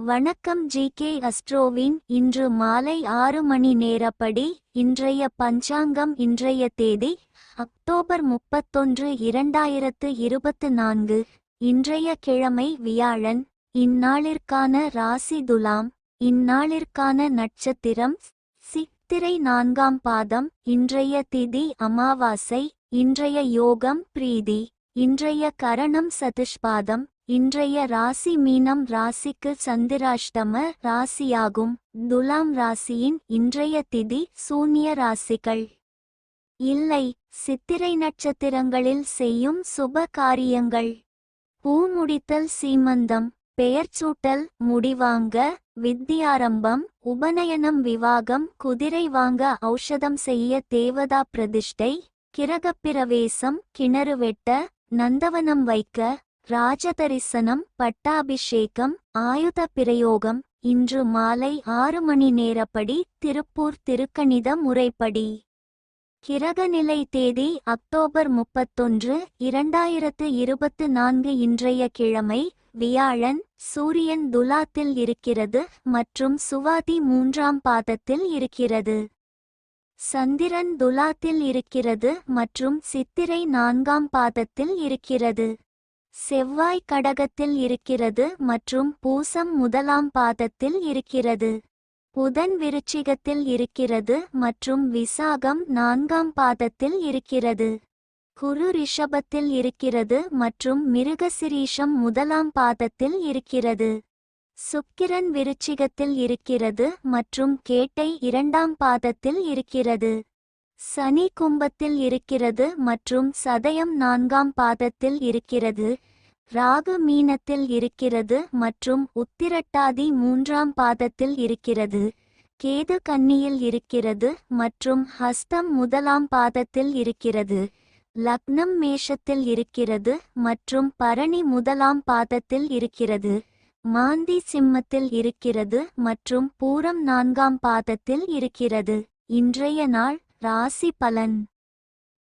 வணக்கம் G K அஸ்ட்ரோவின். இன்று மாலை ஆறு மணி நேரப்படி இன்றைய பஞ்சாங்கம் இன்றைய தேதி அக்டோபர் முப்பத்தொன்று இரண்டாயிரத்து இருபத்து நான்கு. இன்றைய கிழமை வியாழன். இந்நாளிற்கான ராசி துலாம். இந்நாளிற்கான நட்சத்திரம். சித்திரை நான்காம் பாதம். இன்றைய திதி அமாவாசை. இன்றைய யோகம் பிரீதி. இன்றைய கரணம் சதுஷ்பாதம். இன்றைய ராசி மீனம் ராசிக்கு சந்திராஷ்டம ராசியாகும். துலாம் ராசியின் இன்றைய திதி சூன்ய ராசிகள். இல்லை சித்திரை நட்சத்திரங்களில் செய்யும் சுப காரியங்கள். பூ முடித்தல் சீமந்தம் பெயர்ச்சூட்டல் முடிவாங்க வித்தியாரம்பம் உபநயனம் விவாகம் குதிரை வாங்க ஔஷதம் செய்ய தேவதா பிரதிஷ்டை கிரகப்பிரவேசம் கிணறு வெட்ட நந்தவனம் வைக்க ராஜதரிசனம் பட்டாபிஷேகம் ஆயுத பிரயோகம் இன்று மாலை ஆறு மணி நேரப்படி திருப்பூர் திருக்கணித முறைப்படி. கிரகநிலை தேதி அக்டோபர் முப்பத்தொன்று இரண்டாயிரத்து இருபத்து நான்கு இன்றைய கிழமை வியாழன் சூரியன் துலாத்தில் இருக்கிறது மற்றும் சுவாதி மூன்றாம் பாதத்தில் இருக்கிறது. சந்திரன் துலாத்தில் இருக்கிறது மற்றும் சித்திரை நான்காம் பாதத்தில் இருக்கிறது. செவ்வாய் கடகத்தில் இருக்கிறது மற்றும் பூசம் முதலாம் பாதத்தில் இருக்கிறது. புதன் விருச்சிகத்தில் இருக்கிறது மற்றும் விசாகம் நான்காம் பாதத்தில் இருக்கிறது. குரு ரிஷபத்தில் இருக்கிறது மற்றும் மிருகசிரீஷம் முதலாம் பாதத்தில் இருக்கிறது. சுக்கிரன் விருச்சிகத்தில் இருக்கிறது மற்றும் கேட்டை இரண்டாம் பாதத்தில் இருக்கிறது. சனி கும்பத்தில் இருக்கிறது மற்றும் சதயம் நான்காம் பாதத்தில் இருக்கிறது ராகு மீனத்தில் இருக்கிறது மற்றும் உத்திரட்டாதி மூன்றாம் பாதத்தில் இருக்கிறது கேது கன்னியில் இருக்கிறது மற்றும் ஹஸ்தம் முதலாம் பாதத்தில் இருக்கிறது லக்னம் மேஷத்தில் இருக்கிறது மற்றும் பரணி முதலாம் பாதத்தில் இருக்கிறது மாந்தி சிம்மத்தில் இருக்கிறது மற்றும் பூரம் நான்காம் பாதத்தில் இருக்கிறது. இன்றைய நாள் ராசி பலன்.